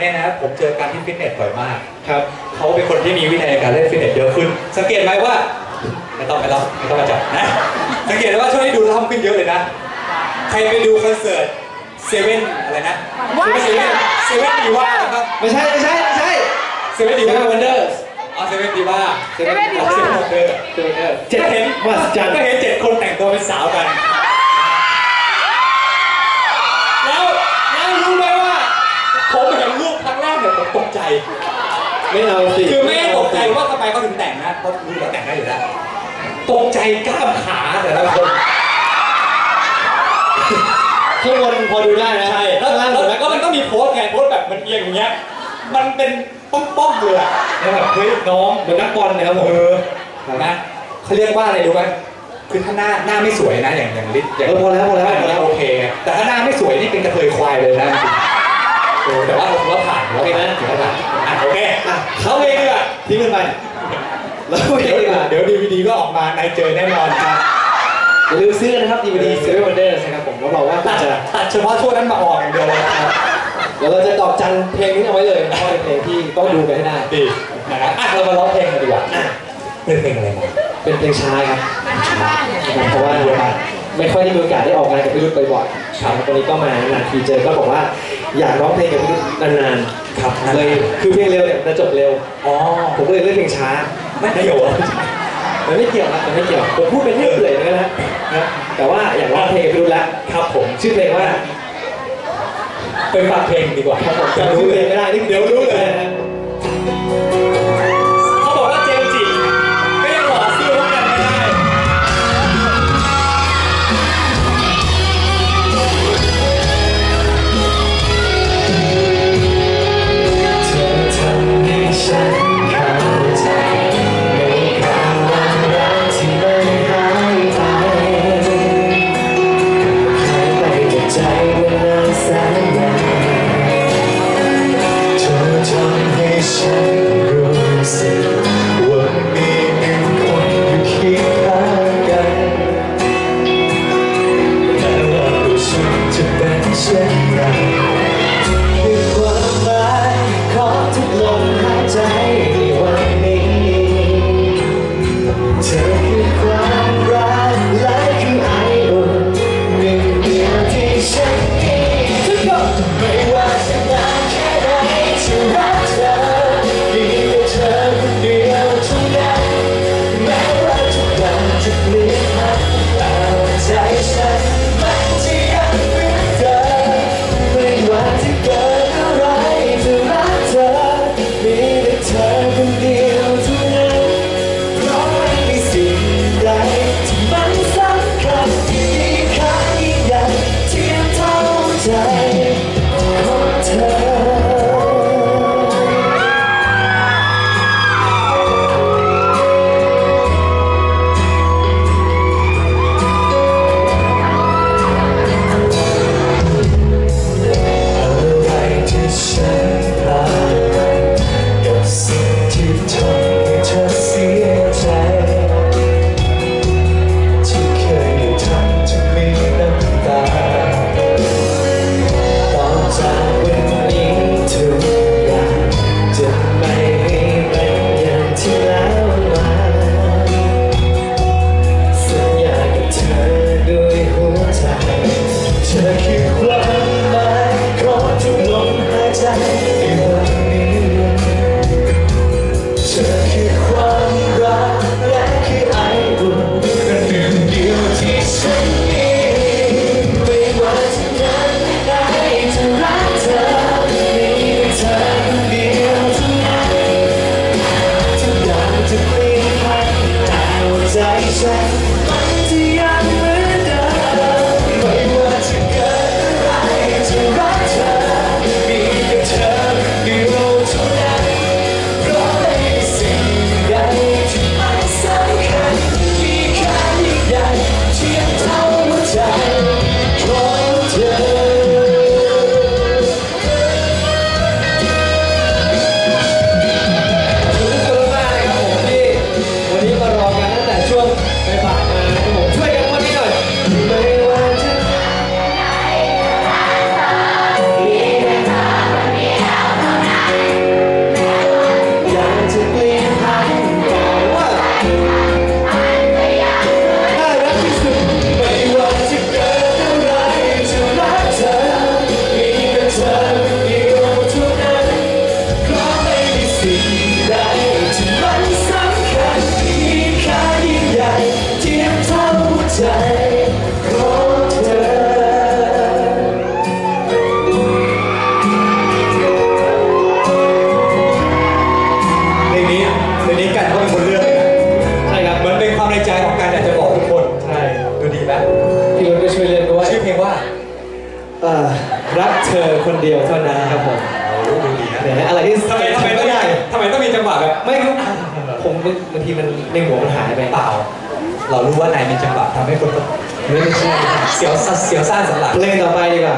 เนี่ยนะผมเจอการที่ฟิตเนสบ่อยมากครับเขาเป็นคนที่มีวินัยในการเล่นฟิตเนสเยอะขึ้น สังเกตไหมว่าไม่ต้องไม่ต้องไม่ต้องมาจับนะ สังเกตได้ว่าช่วงนี้ดูล่ำขึ้นเยอะเลยนะ ใครไปดูคอนเสิร์ตเซเว่นอะไรนะเซเว่นเซเว่นดีว่านะครับไม่ใช่ไม่ใช่ไม่ใช่เซเว่นดีเซว่าเว่นวันเดอร์อ๋อเซเว่นดีว่า Seven Diva เซเว่นวันเดอร์เซเว่นเดอร์เจ็ดเห็นมหัศจรรย์ก็เห็นเจ็ดคนแต่งตัวเป็นสาวกัน แล้วแล้วรู้ไหมว่า ผมเห็นรูปครั้งแรกเนี่ยผม ตกใจ ไม่เอาสิคือไม่ได้ตกใจว่าทำไมเขาถึงแต่งนะเพราะรู้แล้วแต่งได้อยู่แล้วตกใจกล้ามขาแต่ละคนข้างบนพอดูได้นะใช่แล้วข้างแล้วล่างแล้วก็มันก็มีโพสต์ไงโพสต์แบบมันเอียงอย่างเงี้ย มันเป็นป้องๆเลยอะแล้วแบบเฮ้ยน้องเหมือนนักบอลนะครับผมเออนะเขาเรียกว่าอะไรรู้ไหมคือถ้าหน้าหน้าไม่สวยนะอย่างอย่างลิศอย่างเออพอแล้วพอแล้วหน้าพอแล้วโอเค แต่ถ้าหน้าไม่สวยนี่เป็นกระเทยควายเลยนะจริงๆเออ แต่ว่าเราถือว่าผ่านถือว่าผ่านถือว่าผ่านอะโอเคอะเขาเองดีกว่าทิ้งมันไปแล้วไปเดี๋ยวดีกว่าเดี๋ยวดีวีดีก็ออกมานายเจอแน่นอนครับอย่าลืมซื้อกันนะครับ DVD Seven Wonders นะครับผมรับรองว่าตัดจะตัดเฉพาะช่วงนั้นมาออกอย่างเดียวเลยนะครับเดี๋ยวเราจะตอบจันเพลงนี้เอาไว้เลยเพราะเป็นเพลงที่ต้องดูกันให้ได้ดีนะครับอะเรามาร้องเพลงกันดีกว่าอะเป็นเพลงอะไรมาเป็นเพลงช้าครับช้าเพราะว่าไม่ค่อยได้มีโอกาสได้ออกงานกับพี่รุ่บ่อยๆครับวันนี้ก็มานานทีเจอก็บอกว่า อยากร้องเพลงกับพี่รุ่นานๆครับเลยคือเพลงเร็วเนี่ยมันจะจบเร็วอ๋อผมก็เลยเลือกเพลงช้าไม่เกี่ยวเหรอมันไม่เกี่ยวนะมันไม่เกี่ยวผมพูดเป็นเรื่องเปื่อยเหมือนกันนะนะแต่ว่าอยากร้องเพลงกับพี่รุ่นแล้วครับผมชื่อเพลงว่าไปฟังเพลงดีกว่าครับผมจะจำรู้ชื่อเลเพลยงไม่ได้นี่เดี๋ยวรู้เลย ไม่รู้ผมบางทีมันในหัวมันหายไปเปล่า เรารู้ว่านายมีจังหวะทำให้คนไม่ใช่เสียวสันเสียวซ่านสำหรับเพลงต่อไปดีกว่า